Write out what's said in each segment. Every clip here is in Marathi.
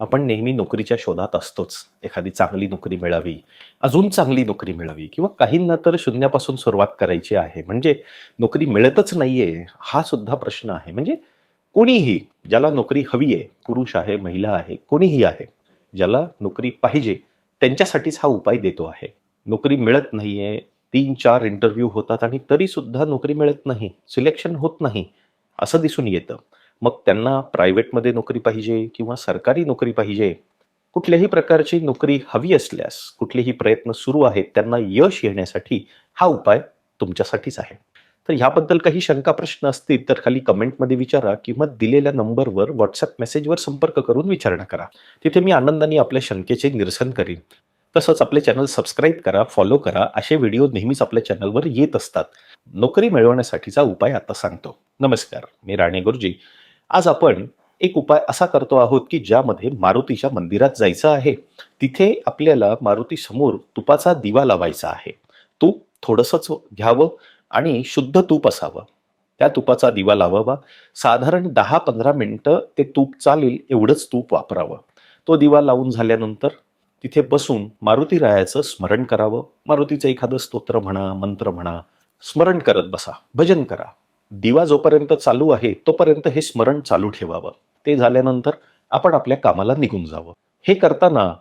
आपण नेहमी नोकरीच्या शोधात असतोच. एखादी चांगली नोकरी मिळावी अजून चांगली नोकरी मिळावी किंवा काहींना तर शून्यापासून सुरुवात करायची आहे. म्हणजे नोकरी मिळतच नाहीये हा सुद्धा प्रश्न आहे. म्हणजे कोणीही ज्याला नोकरी हवी आहे पुरुष आहे महिला आहे कोणीही आहे ज्याला नोकरी पाहिजे त्यांच्यासाठीच हा उपाय देतो आहे. नोकरी मिळत नाहीये तीन चार इंटरव्ह्यू होतात आणि तरी सुद्धा नोकरी मिळत नाही सिलेक्शन होत नाही असं दिसून येतं. मग त्यांना प्रायव्हेटमध्ये नोकरी पाहिजे किंवा सरकारी नोकरी पाहिजे कुठल्याही प्रकारची नोकरी हवी असल्यास कुठलेही प्रयत्न सुरू आहेत त्यांना यश येण्यासाठी हा उपाय तुमच्यासाठीच आहे. तर ह्याबद्दल काही शंका प्रश्न असतील तर खाली कमेंटमध्ये विचारा किंवा दिलेल्या नंबरवर व्हॉट्सअप मेसेजवर संपर्क करून विचारणा करा. तिथे मी आनंदाने आपल्या शंकेचे निरसन करीन. तसंच आपले चॅनल सबस्क्राईब करा फॉलो करा असे व्हिडिओ नेहमीच आपल्या चॅनलवर येत असतात. नोकरी मिळवण्यासाठीचा उपाय आता सांगतो. नमस्कार मी राणे गुरुजी. आज आपण एक उपाय असा करतो आहोत की ज्यामध्ये मारुतीच्या मंदिरात जायचं आहे. तिथे आपल्याला मारुती समोर तुपाचा दिवा लावायचा आहे. तूप थोडंसंच घ्यावं आणि शुद्ध तूप असावं. त्या तुपाचा दिवा लावावा. साधारण दहा पंधरा मिनटं ते तूप चालेल एवढंच तूप वापरावं. तो दिवा लावून झाल्यानंतर तिथे बसून मारुती रायाचं स्मरण करावं. मारुतीचं एखादं स्तोत्र म्हणा मंत्र म्हणा स्मरण करत बसा. भजन करा. दिवा जोपर्यंत चालू आहे तोपर्यंत हे स्मरण चालू ठेवावं. ते झाल्यानंतर आपण आपल्या कामाला निघून जावं. हे करताना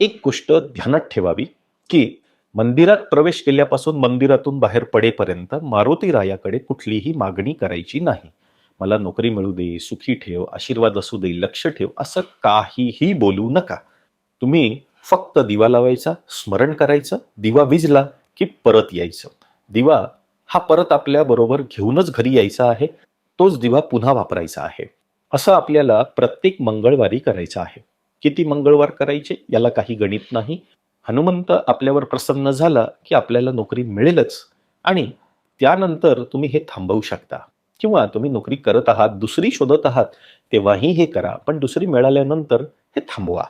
एक गोष्ट ध्यानात ठेवावी की मंदिरात प्रवेश केल्यापासून मंदिरातून बाहेर पडेपर्यंत मारुती रायाकडे कुठलीही मागणी करायची नाही. मला नोकरी मिळू दे सुखी ठेव आशीर्वाद असू दे लक्ष ठेव असं काहीही बोलू नका. तुम्ही फक्त दिवा लावायचा स्मरण करायचं दिवा विजला की परत यायचं. दिवा हा परत आपल्या बरोबर घेऊनच घरी यायचा आहे तोच दिवा पुन्हा वापरायचा आहे. असं आपल्याला प्रत्येक मंगळवारी करायचं आहे. किती मंगळवार करायचे याला काही गणित नाही. हनुमंत आपल्यावर प्रसन्न झाला की आपल्याला नोकरी मिळेलच आणि त्यानंतर तुम्ही हे थांबवू शकता. किंवा तुम्ही नोकरी करत आहात दुसरी शोधत आहात तेव्हाही हे करा पण दुसरी मिळाल्यानंतर हे थांबवा.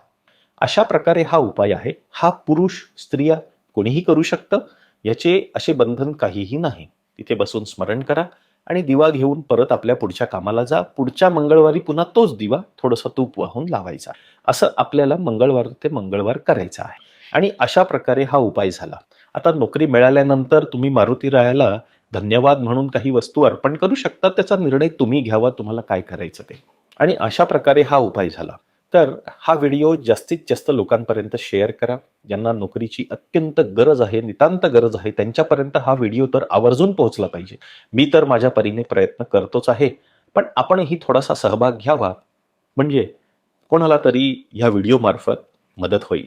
अशा प्रकारे हा उपाय आहे. हा पुरुष स्त्रिया कोणीही करू शकतं. याचे असे बंधन काहीही नाही. तिथे बसून स्मरण करा आणि दिवा घेऊन परत आपल्या पुढच्या कामाला जा. पुढच्या मंगळवारी पुन्हा तोच दिवा थोडंसं तूप वाहून लावायचा. असं आपल्याला मंगळवार ते मंगळवार करायचं आहे. आणि अशा प्रकारे हा उपाय झाला. आता नोकरी मिळाल्यानंतर तुम्ही मारुती रायाला धन्यवाद म्हणून काही वस्तू अर्पण करू शकता? त्याचा निर्णय तुम्ही घ्यावा. तुम्हाला काय करायचं ते. आणि अशा प्रकारे हा उपाय झाला. तर हा व्हिडिओ जास्तीत जास्त लोकांपर्यंत शेअर करा. ज्यांना नोकरीची अत्यंत गरज आहे नितांत गरज आहे त्यांच्यापर्यंत हा व्हिडिओ तर आवर्जून पोहोचला पाहिजे. मी तर माझ्या परीने प्रयत्न करतोच आहे. पण आपणही थोडासा सहभाग घ्यावा. म्हणजे कोणाला तरी ह्या व्हिडिओमार्फत मदत होईल.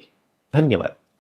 धन्यवाद.